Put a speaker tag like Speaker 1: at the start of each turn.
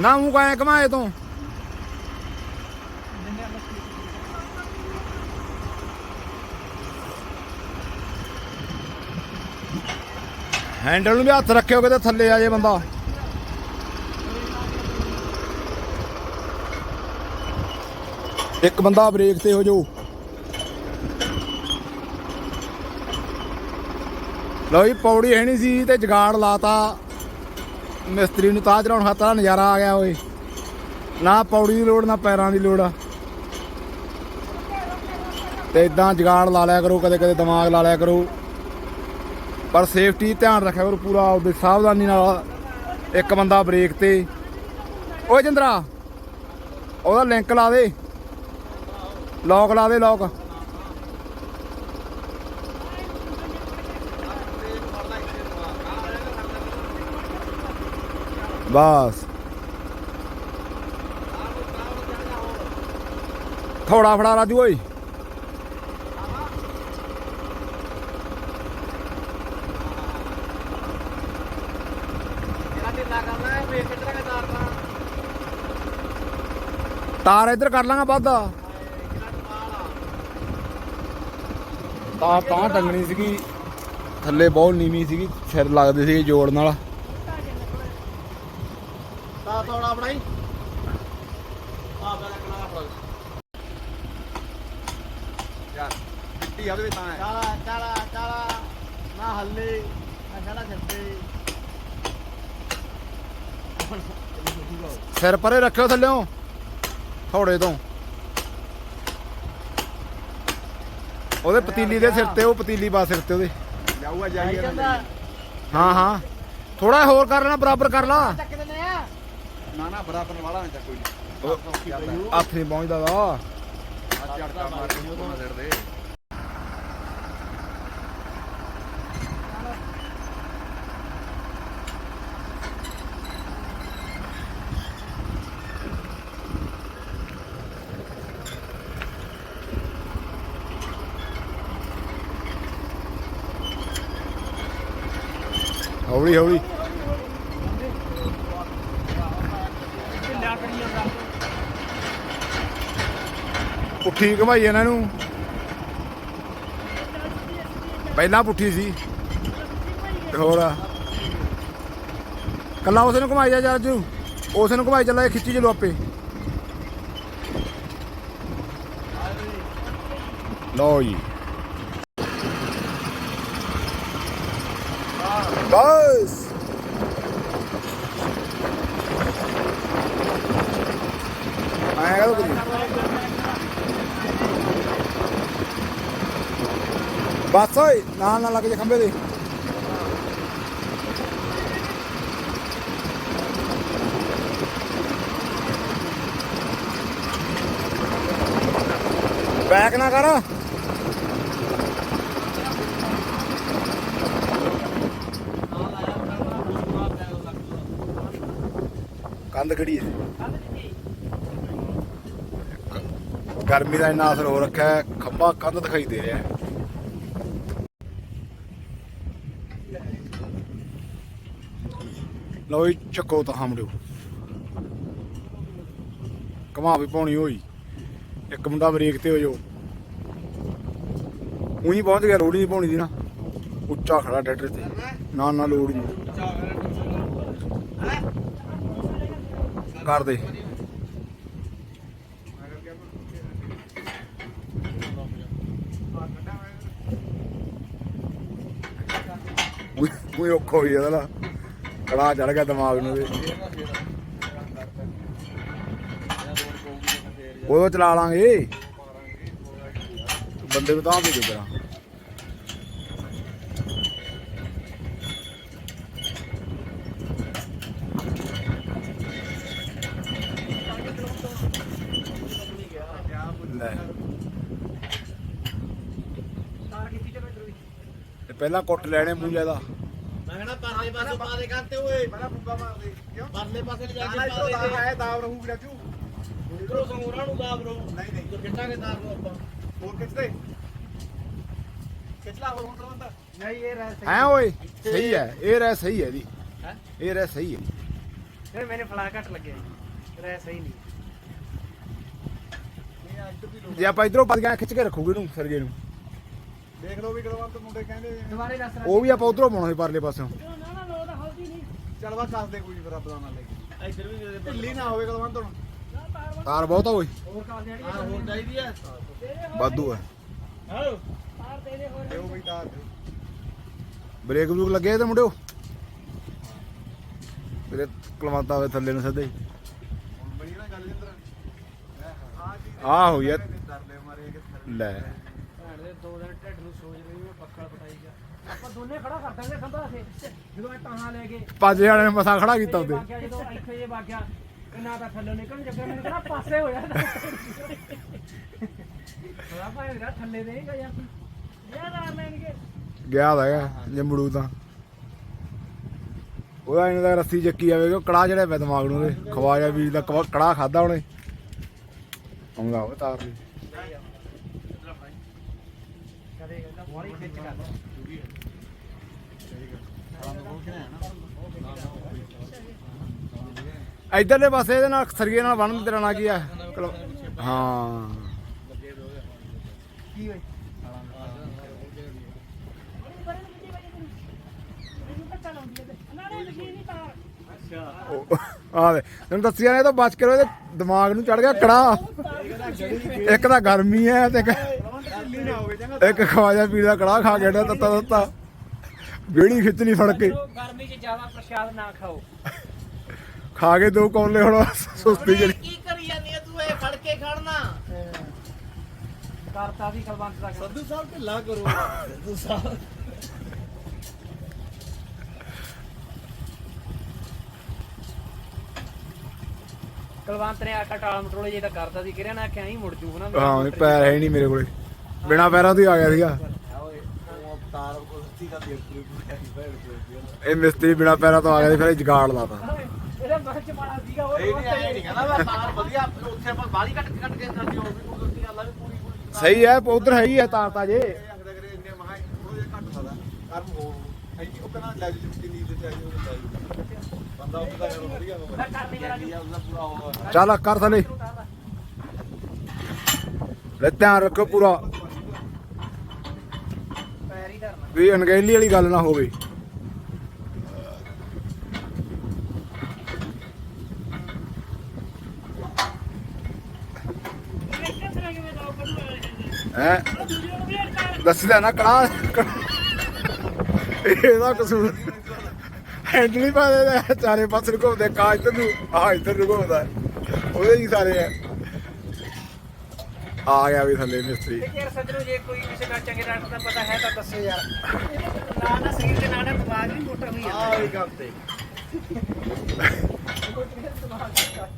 Speaker 1: ਨਾ ਮੂੰਹ ਕਾਇਆ ਕਮਾਏ ਤੂੰ। ਹੈਂਡਲ ਨੂੰ ਵੀ ਹੱਥ ਰੱਖਿਓ ਕਿਤੇ ਥੱਲੇ ਆ ਜੇ ਬੰਦਾ। ਇੱਕ ਬੰਦਾ ਬ੍ਰੇਕ ਤੇ ਹੋ ਜਾਓ ਲਓ ਜੀ, ਪੌੜੀ ਹੈ ਨਹੀਂ ਸੀ ਤੇ ਜਗਾੜ ਲਾਤਾ। ਮਿਸਤਰੀ ਨੂੰ ਤਾਂ ਚੜਾਉਣ ਖਾਤਰ ਆਹ ਨਜ਼ਾਰਾ ਆ ਗਿਆ ਓਏ। ਨਾ ਪੌੜੀ ਦੀ ਲੋੜ, ਨਾ ਪੈਰਾਂ ਦੀ ਲੋੜ। ਤੇ ਇਦਾਂ ਜਗਾੜ ਲਾ ਲਿਆ ਕਰੋ, ਕਦੇ ਕਦੇ ਦਿਮਾਗ ਲਾ ਲਿਆ ਕਰੋ। ਪਰ ਸੇਫਟੀ ਧਿਆਨ ਰੱਖਿਆ ਕਰੋ ਪੂਰਾ ਉਹਦੇ ਸਾਵਧਾਨੀ ਨਾਲ ਇੱਕ ਬੰਦਾ ਬ੍ਰੇਕ ਤੇ। ਓਏ ਜਿੰਦਰਾ, ਉਹਦਾ ਲਿੰਕ ਲਾ ਦੇ। ਲੌਕ ਲਾ ਦੇ ਲੌਕ ਬਸ। ਥੋੜਾ ਫੜਾ ਰਾਜੂ ਓਏ।
Speaker 2: ਤਾਰ
Speaker 1: ਇੱਧਰ ਕਰ ਲਾਂਗਾ ਵੱਧ। ਤਾਰ ਤਾਂ ਟੰਗਣੀ ਸੀਗੀ। ਥੱਲੇ ਬਹੁਤ ਨੀਵੀਂ ਸੀਗੀ ਸਿਰ ਲੱਗਦੇ ਸੀ ਜੋੜ ਨਾਲ
Speaker 2: ਤੋੜਾ ਬਣਾਈ ਆ ਬੜਾ ਕਲਾ ਫੜ
Speaker 3: ਯਾਰ ਮਿੱਟੀ ਆਵੇ ਤਾਂ ਹੈ।
Speaker 2: ਚਾਲਾ ਚਾਲਾ ਚਾਲਾ। ਨਾ ਹੱਲੇ ਨਾ ਛੜਾ ਛੱਡੇ।
Speaker 1: ਸਿਰ ਪਰੇ ਰੱਖਿਓ ਥੱਲਿਓਂ ਥੋੜੇ ਤੋਂ। ਉਹਦੇ ਪਤੀਲੀ ਦੇ ਸਿਰ ਤੇ ਉਹ ਪਤੀਲੀ ਪਾ ਸਿਰ ਤੇ ਉਹਦੇ।
Speaker 3: ਜਾਊਗਾ ਜਾਈਏ
Speaker 1: ਹਾਂ ਹਾਂ। ਥੋੜਾ ਹੋਰ ਕਰ ਲੈਣਾ ਬਰਾਬਰ ਕਰ ਲਾ।
Speaker 3: ਨਾ ਨਾ ਬਰਾਬਰ ਵਾਲਾ ਨਾ ਚੱਕੋ ਜੀ
Speaker 1: ਹੱਥ ਨਹੀਂ ਪਹੁੰਚਦਾ ਦਾ
Speaker 3: ਅੱਜ ਝੜਕਾ ਮਾਰ ਕੇ ਮੂੰਹ ਤੋਂ ਨਾ ਸਿਰ ਦੇ
Speaker 1: ਹੌਲੀ ਹੌਲੀ
Speaker 2: ਢਿੱਲਾ ਕਰੀ ਜਾਂਦਾ
Speaker 1: ਪੁੱਠੀ ਘਮਾਈ ਇਹਨਾਂ ਨੂੰ। ਪਹਿਲਾਂ ਪੁੱਠੀ ਸੀ। ਤੇ ਹੋਰ ਕੱਲਾ ਉਸੇ ਨੂੰ ਘਮਾਈ ਜਾ ਜੱਜ ਨੂੰ ਉਸੇ ਨੂੰ ਘਮਾਈ ਚੱਲਾ ਖਿੱਚੀ ਚਲੋ ਆਪੇ। ਲਓ ਜੀ। ਬਸ ਆਇਆ ਕਦੋਂ ਕਰੀ ਬਸ ਓਏ, ਨਾਲ ਨਾਲ ਲੱਗ ਜਾ ਖੰਬੇ ਦੇ ਬੈਕ ਨਾ ਕਰ। ਕੰਧ ਖੜੀ ਹੈ। ਗਰਮੀ ਦਾ ਇੰਨਾ ਅਸਰ ਹੋ ਰੱਖਿਆ ਖੰਭਾ ਕੰਧ ਦਿਖਾਈ ਦੇ ਰਿਹਾ ਹੈ। ਲਓ ਜੀ, ਚੱਕੋ ਤਾਂ ਹਮੜਿਓ ਕਮਾ ਵੀ ਪਾਉਣੀ ਹੋਈ। ਇੱਕ ਮੁੰਡਾ ਬ੍ਰੇਕ ਤੇ ਹੋ ਜਾਓ। ਉਹੀ ਪਹੁੰਚ ਗਿਆ ਲੋੜ ਨਹੀਂ ਪਾਉਣੀ ਦੀ ਨਾ। ਉੱਚਾ ਖੜਾ ਟਰੈਕਟਰ ਤੇ। ਨਾ ਨਾ ਲੋੜ ਹੀ ਨਹੀਂ। ਕਰ ਦੇ। ਉਹ ਉਹ ਔਖਾ ਹੋਈ ਇਹਦਾ ਕੜਾ ਚੜ ਗਿਆ ਦਿਮਾਗ ਨੂੰ ਇਹਦੇ। ਉਦੋਂ ਚਲਾ ਲਾਂਗੇ। ਬੰਦੇ ਨੂੰ ਤਾਂ ਭੇਜੋ ਕਰਾਂ ਪਹਿਲਾਂ ਕੁੱਟ ਲੈਣੇ ਮੂੰਹ ਜ਼ਿਆਦਾ।
Speaker 2: ਮੈਂ ਕਹਿੰਦਾ ਪਰਲੇ ਪਾਸੇ ਪਾ ਦੇ ਕੰਨ ਤੇ ਓਏ।
Speaker 3: ਬੜਾ ਫੁੱਗਾ ਮਾਰ ਦੇ। ਕਿਉਂ?
Speaker 2: ਪਰਲੇ ਪਾਸੇ ਲਿਜਾ
Speaker 3: ਨਾ
Speaker 2: ਕੇ
Speaker 3: ਨਾ
Speaker 2: ਪਾ
Speaker 3: ਇਧਰੋਂ
Speaker 2: ਦੇ।
Speaker 3: ਦਾ ਹੈ ਦਾਵ ਰਹੂਗੀ ਰਾਜੂ
Speaker 2: ਇਧਰੋਂ ਸੰਗੋਰਾ ਨੂੰ ਦਾਬ ਰੋ
Speaker 3: ਨਹੀਂ ਨਹੀਂ।
Speaker 2: ਤੇ ਖਿੱਚਾਂਗੇ ਤਾਰ ਨੂੰ ਆਪਾਂ।
Speaker 3: ਹੋਰ ਖਿੱਚਦੇ
Speaker 2: ਖਿੱਚ ਲਾ ਹੋਰ ਹੁਣ ਤਾਂ ਨਹੀਂ ਇਹ ਰਹਿ
Speaker 1: ਐ ਓਏ ਸਹੀ ਹੈ ਇਹ ਰਹਿ ਸਹੀ ਹੈ ਇਹਦੀ।
Speaker 2: ਹੈ?
Speaker 1: ਇਹ ਰਹਿ ਸਹੀ ਹੈ।
Speaker 4: ਫਿਰ ਮੈਨੇ ਫਲਾ ਘੱਟ ਲੱਗਿਆ ਰਹਿ ਸਹੀ ਨਹੀਂ।
Speaker 3: ਨਹੀਂ ਅੱਜ ਵੀ ਲੋਕ
Speaker 1: ਜੇ ਆਪਾਂ ਇਧਰੋਂ ਪੱਜ ਗਿਆ ਖਿੱਚ ਕੇ ਰੱਖੂਗੇ ਇਹਨੂੰ ਸਰਗੇ ਨੂੰ।
Speaker 3: ਦੇਖ ਲਓ ਵੀ ਕਲਵੰਤ ਮੁੰਡੇ ਕਹਿੰਦੇ
Speaker 4: ਦੁਬਾਰੇ ਦੱਸ
Speaker 1: ਉਹ ਵੀ ਆਪਾਂ ਉਧਰੋਂ ਪਾਉਣਾ ਸੀ ਪਰਲੇ ਪਾਸਿਓਂ।
Speaker 4: ਨਾ ਨਾ ਲੋ ਤਾਂ ਹਲਦੀ ਨਹੀਂ।
Speaker 3: ਚੱਲ ਬਸ ਦੱਸ ਦੇ ਕੋਈ ਫਿਰ ਰੱਬ ਦਾ ਨਾਂ ਲੈ ਕੇ।
Speaker 2: ਇੱਧਰ ਵੀ ਦੇ ਦੇ
Speaker 3: ਢਿੱਲੀ ਨਾ ਹੋਵੇ ਕਲਵੰਤ ਹੁਣ
Speaker 1: ਤਾਰ ਬਹੁਤ ਆ ਓਏ।
Speaker 4: ਹੋਰ ਕਾਲ ਜਿਹੜੀ
Speaker 2: ਹਾਂ ਹੋਰ ਚਾਹੀਦੀ ਆ।
Speaker 1: ਵਾਧੂ ਆ।
Speaker 2: ਹਾਲੋ
Speaker 4: ਤਾਰ ਦੇ ਦੇ ਹੋਰ।
Speaker 3: ਦਿਓ ਬਈ ਤਾਰ ਦਿਓ।
Speaker 1: ਬ੍ਰੇਕ ਬਰੂਕ ਲੱਗੇ ਤੇ ਮੁੰਡਿਓ? ਤੇਰੇ ਕਲਮਾਤਾ ਹੋਵੇ ਥੱਲੇ ਨੂੰ ਸਿੱਧੇ। ਹੀ।
Speaker 3: ਹੁਣ ਬਣੀ ਨਾ ਗੱਲ ਜਿੰਦਰ ਆ ਜੀ।
Speaker 1: ਆਹ ਹੋ ਗਿਆ
Speaker 3: ਡਰਦੇ ਮਾਰੇ ਕਿ ਥੱਲੇ
Speaker 1: ਲੈ।
Speaker 4: ਭੈਣ ਦੇ ਦੋ ਦਿਨ ਢਿੱਡ ਨੂੰ ਸੋਚ ਰਹੀ ਮੈਂ ਪੱਖਾ ਪਟਾਈ ਗਿਆ। ਆਪਾਂ ਦੋਨੇ ਖੜਾ ਕਰ ਦਾਂਗੇ ਖੰਭਾ ਸੇ ਜਦੋਂ ਇਹ ਤਾਹਾਂ ਲੈ ਕੇ
Speaker 1: ਪੰਜ ਜਣੇ ਨੇ ਮਸਾ ਖੜਾ ਕੀਤਾ ਉੱਤੇ
Speaker 4: ਵਾਗਿਆ ਜਦੋਂ ਇੱਥੇ ਜੇ ਵਾਗਿਆ ਤੇ ਨਾ ਤਾਂ ਥੱਲੇ ਨਿਕਲ ਜੱਗੇ ਮੈਨੂੰ ਕਿਹੜਾ ਪਾਸੇ ਹੋਇਆ ਥੋੜਾ ਭਾਵੇਂ ਦਾ ਥੱਲੇ ਦੇ ਹੀ ਗਿਆ ਯਾਰ ਆ ਲੈਣਗੇ
Speaker 1: ਗਿਆ ਤਾਂ ਹੈਗਾ ਜੰਮੜੂ ਤਾਂ। ਉਹਦਾ ਇਹਨਾਂ ਦਾ ਰੱਸੀ ਚੱਕੀ ਜਾਵੇ ਉਹ ਕੜਾ ਜਿਹੜਾ ਪਿਆ ਦਿਮਾਗ ਨੂੰ ਉਹਦੇ। ਖਵਾਇਆ ਵੀਰ ਦਾ ਕੜਾ ਖਾਦਾ ਉਹਨੇ। ਆਉਂਦਾ ਉਹ ਤਾਰ ਲਈ।
Speaker 4: ਬੋਲੀ ਖਿੱਚ ਕਰ
Speaker 1: ਇਧਰਲੇ ਪਾਸੇ ਇਹਦੇ ਨਾਲ ਸਰਗੇ ਨਾਲ ਬੰਨ ਤੇਰਾ ਨਾਂ ਕੀ ਆ? ਹਾਂ।
Speaker 4: ਕੀ ਹੋਈ
Speaker 1: ਆ ਤੈਨੂੰ ਦੱਸਿਆ ਨੇ ਇਹ ਤਾਂ ਬਚ ਕੇ ਰਹੋ, ਇਹਦੇ ਦਿਮਾਗ ਨੂੰ ਚੜ ਗਿਆ ਕੜਾ ਇੱਕ ਤਾਂ ਗਰਮੀ ਹੈ ਤੇ ਇੱਕ ਖਵਾਜਾ ਪੀਰ ਦਾ ਕੜਾ ਖਾ ਕੇ ਡਾ ਤੱਤਾ ਤੱਤਾ। ਬੇੜੀ ਖਿੱਚਣੀ ਫੜ ਕੇ
Speaker 4: ਗਰਮੀ 'ਚ ਜ਼ਿਆਦਾ ਪ੍ਰਸ਼ਾਦ ਨਾ ਖਾਓ।
Speaker 1: ਖਾ ਕੇ ਦੋ ਕੌਲੇ ਹੁਣ ਸੁਸਤੀ ਜਿਹੜੀ।
Speaker 2: ਕੀ ਕਰੀ ਜਾਂਦੀ ਆ ਤੂੰ ਇਹ ਫੜ ਕੇ ਖੜਨਾ।
Speaker 4: ਕਰਤਾ ਵੀ ਕਲਵੰਤ ਦਾ।
Speaker 2: ਸੰਧੂ ਸਾਹਿਬ ਢਿੱਲਾ ਕਰੋ। ਸੰਧੂ ਸਾਹਿਬ।
Speaker 4: ਕਲਵੰਤ ਨੇ ਆਕਾ ਟਾਲ ਮਟੋਲੇ ਜੇ ਤਾਂ ਕਰਦਾ ਸੀ ਕਿਰਿਆ ਨਾ ਆਖਿਆ ਹੀ ਮੁੜ ਜੂ ਨਾ।
Speaker 1: ਹਾਂ ਨਹੀਂ ਪੈਰ ਹੈ ਨਹੀਂ ਮੇਰੇ ਕੋਲੇ। ਬਿਨਾ ਪੈਰਾਂ ਤੋਂ ਹੀ ਆ ਗਿਆ ਸੀਗਾ। ਇਹ ਮਿਸਤਰੀ ਬਿਨਾ ਪੈਰਾਂ ਤੋਂ ਆ ਗਿਆ ਸੀ, ਫਿਰ ਇਹ ਜਗਾੜ ਲਾਤਾ।
Speaker 4: ਇਹਦਾ ਮਨ ਮਾੜਾ ਸੀਗਾ ਉਹ
Speaker 2: ਨਹੀਂ ਆਏ ਨਹੀਂ ਕਹਿੰਦਾ ਮੈਂ ਤਾਰ ਵਧੀਆ ਉੱਥੇ ਆਪਾਂ ਬਾਲੀ ਕੱਟ ਕੱਟ ਕੇ ਕਰਦੀ ਹੋਵੇ ਤੂੰ ਦੱਸੀ ਗੱਲ ਆ ਵੀ ਪੂਰੀ ਪੂਰੀ
Speaker 1: ਸਹੀ ਹੈ ਉਧਰ ਹੈ ਹੈ ਤਾਰ ਤਾਂ ਜੇ
Speaker 3: ਇਹ ਆਖਦਾ ਇੰਨੇ ਮਹਾ ਥੋੜਾ ਜਿਹਾ ਘੱਟ ਸਕਦਾ ਕਰਮ ਹੋ ਐਂ ਉਹ ਕਹਿੰਦਾ ਲੈ ਜੀ ਜਿੰਨੀ ਨੀਂਦ ਤੇ ਆਈ ਉਹ ਬੰਦਾ ਉਹ ਤਾਂ ਯਾਰ ਵਧੀਆ ਹੋਵੇ
Speaker 1: ਚੱਲ ਕਰ ਥਲੇ। ਲੈ ਧਿਆਨ ਰੱਖੋ ਪੂਰਾ
Speaker 4: ਪੈਰ ਹੀ ਧਰਨਾ
Speaker 1: ਵੀ ਅਣਗਹਿਲੀ ਵਾਲੀ ਗੱਲ ਨਾ ਹੋਵੇ। ਹੈ? ਦੱਸਦਾ ਨਾ ਕੜਾ ਇਹਦਾ ਕਸੂਰ। ਹੈਂਡਲ ਹੀ ਪਾ ਦੇ ਚਾਰੇ ਪਾਸੇ ਨੂੰ ਘੁੰਮਦੇ ਕਾਜ ਤੇ ਨੂੰ ਆ ਇੱਧਰ ਨੂੰ ਘੁੰਮਦਾ ਉਹਦੇ ਹੀ ਸਾਰੇ ਆ। ਆ ਗਿਆ ਵੀ ਥੱਲੇ ਮਿਸਤਰੀ।
Speaker 4: ਤੇ ਯਾਰ ਸੱਜਣੋ ਜੇ ਕੋਈ ਕਿਸੇ ਦਾ ਚੰਗੇ ਡਾਕਟਰ ਦਾ ਪਤਾ ਹੈ ਤਾਂ ਦੱਸੋ ਯਾਰ। ਨਾ ਨਾ ਸਰੀਰ ਦੇ ਨਾਲ ਦਿਮਾਗ ਵੀ ਮੋਟਾ ਹੋਈ
Speaker 2: ਆ। ਵੀ ਕੰਮ ਤੇ।
Speaker 4: ਜਾਂਦਾ